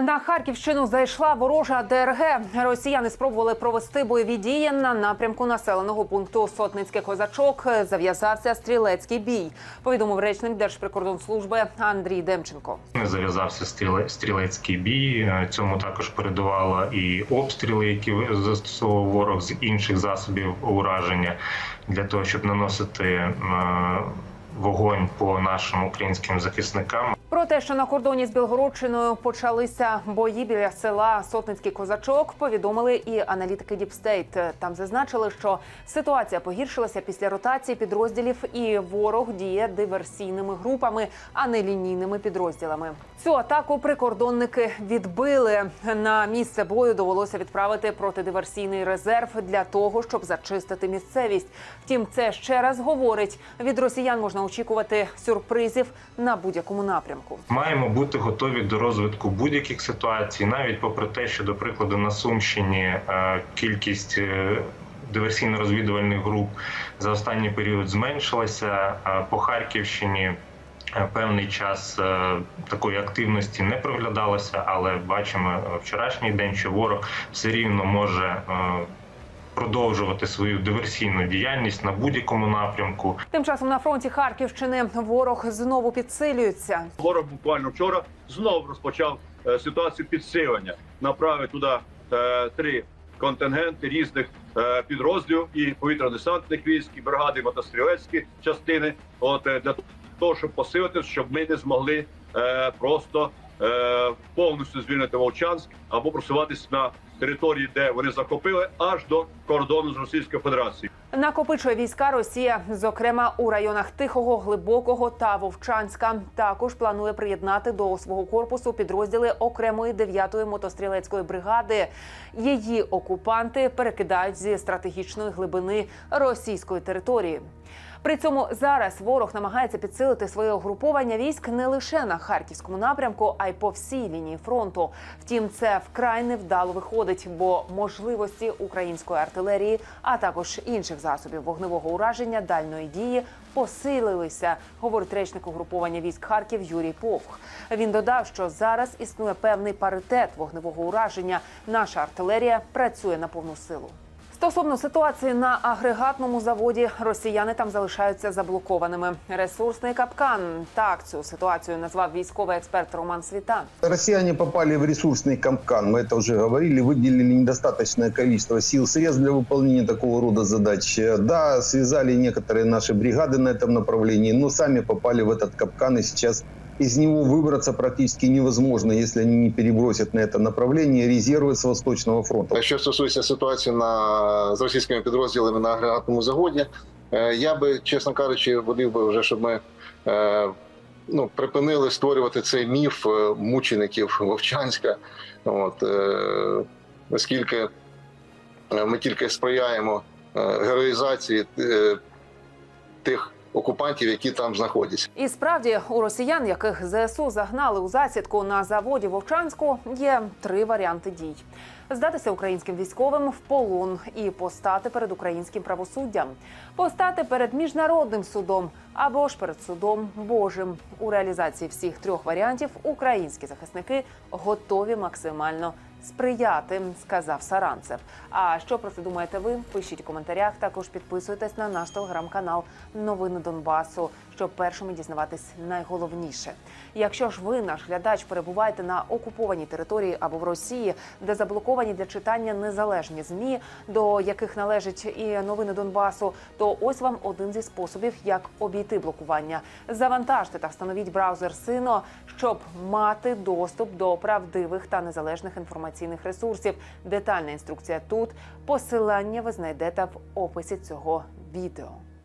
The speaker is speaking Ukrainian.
На Харківщину зайшла ворожа ДРГ. Росіяни спробували провести бойові дії на напрямку населеного пункту Сотницький козачок. Зав'язався стрілецький бій. Повідомив речник Держприкордонслужби Андрій Демченко. Зав'язався стріле- стрілецький бій. Е, Цьому також передувало і обстріли, які застосовував ворог з інших засобів ураження для того, щоб наносити е, вогонь по нашим українським захисникам. Про те, що на кордоні з Білгородщиною почалися бої біля села Сотницький козачок, повідомили і аналітики Діпстейт. Там зазначили, що ситуація погіршилася після ротації підрозділів, і ворог діє диверсійними групами, а не лінійними підрозділами. Цю атаку прикордонники відбили. На місце бою довелося відправити протидиверсійний резерв для того, щоб зачистити місцевість. Втім, це ще раз говорить: від росіян можна очікувати сюрпризів на будь-якому напрямку. Маємо бути готові до розвитку будь-яких ситуацій, навіть попри те, що, до прикладу, на Сумщині е, кількість е, диверсійно-розвідувальних груп за останній період зменшилася. По Харківщині е, певний час такої активності не проглядалося, але бачимо вчорашній день, що ворог все рівно може. Продовжувати свою диверсійну діяльність на будь-якому напрямку, Тим часом на фронті Харківщини ворог знову підсилюється. Ворог буквально вчора знов розпочав е, ситуацію підсилення. Направив туди е, три контингенти різних е, підрозділів і повітряно-десантних військ, і бригади мотострілецькі частини. От е, для того, щоб посилити, щоб ми не змогли е, просто повністю звільнити Вовчанськ або просуватись на території, де вони захопили, аж до кордону з Російською Федерацією. Накопичує війська Росія, зокрема у районах Тихого, Глибокого та Вовчанська. Також планує приєднати до свого корпусу підрозділи окремої 9-ї мотострілецької бригади. Її окупанти перекидають зі стратегічної глибини російської території. При цьому зараз ворог намагається підсилити своє угруповання військ не лише на харківському напрямку, а й по всій лінії фронту. Втім, це вкрай невдало виходить, бо можливості української артилерії, а також інших засобів вогневого ураження дальної дії посилилися, говорить речник угруповання військ Харків Юрій Повх. Він додав, що зараз існує певний паритет вогневого ураження. Наша артилерія працює на повну силу. Стосовно ситуації на агрегатному заводі, росіяни там залишаються заблокованими. Ресурсний капкан так цю ситуацію назвав військовий експерт Роман Світа. Россияне попали в ресурсный капкан, мы это уже говорили, выделили недостаточное количество сил, средств для выполнения такого рода задач. Э, Да, связали некоторые наши бригады на этом направлении, но сами попали в этот капкан, и сейчас из него выбраться практически невозможно, если они не перебросят на это направление резервы с Восточного фронта. Що стосується ситуації на з російськими підрозділами на агрегатному заводі, е, я би, чесно кажучи, волів би вже, щоб ми е, ну, припинили створювати цей міф е, мучеників Вовчанська. От, е, оскільки е, ми тільки сприяємо е, героїзації е, тих окупантів, які там знаходяться. І справді у росіян, яких ЗСУ загнали у засідку на заводі Вовчанську, є три варіанти дій: здатися українським військовим в полон і постати перед українським правосуддям, постати перед міжнародним судом або ж перед судом Божим. У реалізації всіх трьох варіантів українські захисники готові максимально сприяти, сказав Саранцев. А що про це думаєте ви? Пишіть у коментарях. Також підписуйтесь на наш телеграм-канал Новини Донбасу, щоб першими дізнаватись найголовніше. Якщо ж ви, наш глядач, перебуваєте на окупованій території або в Росії, де заблоковані для читання незалежні змі, до яких належать і новини Донбасу, то ось вам один зі способів, як обійти блокування. Завантажте та встановіть браузер Сино, щоб мати доступ до правдивих та незалежних інформаційних ресурсів. Детальна інструкція тут. Посилання ви знайдете в описі цього відео.